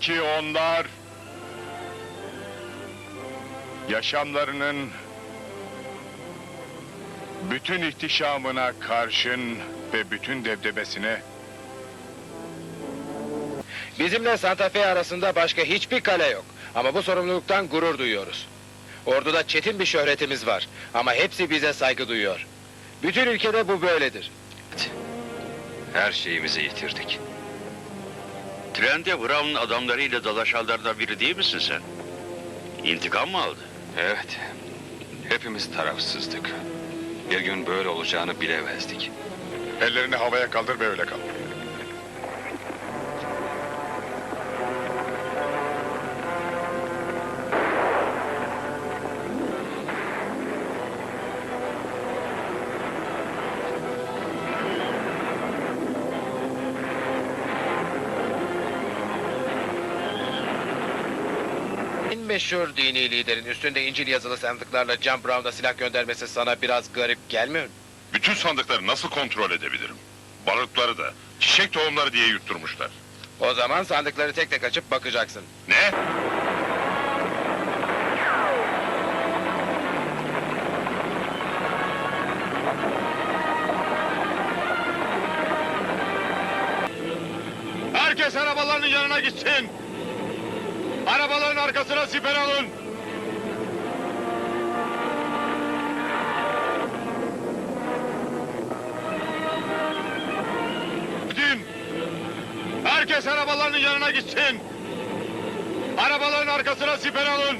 ki onlar yaşamlarının bütün ihtişamına karşın ve bütün debdebesine Bizimle Santa Fe arasında başka hiçbir kale yok. Ama bu sorumluluktan gurur duyuyoruz. Orduda çetin bir şöhretimiz var. Ama hepsi bize saygı duyuyor. Bütün ülkede bu böyledir. Her şeyimizi yitirdik. Trende Brown'un adamlarıyla dalaşanlardan biri değil misin sen? İntikam mı aldı? Evet. Hepimiz tarafsızdık. Bir gün böyle olacağını bilemezdik. ellerini havaya kaldır ve öyle kal. Meşhur dini liderin üstünde İncil yazılı sandıklarla John Brown'a silah göndermesi sana biraz garip gelmiyor mu? Bütün sandıkları nasıl kontrol edebilirim? Balıkları da, çiçek tohumları diye yutturmuşlar. O zaman sandıkları tek tek açıp bakacaksın. Ne? Herkes arabalarının yanına gitsin. Arabaların arkasına siper alın. Gidin. Herkes arabalarının yanına gitsin. Arabaların arkasına siper alın.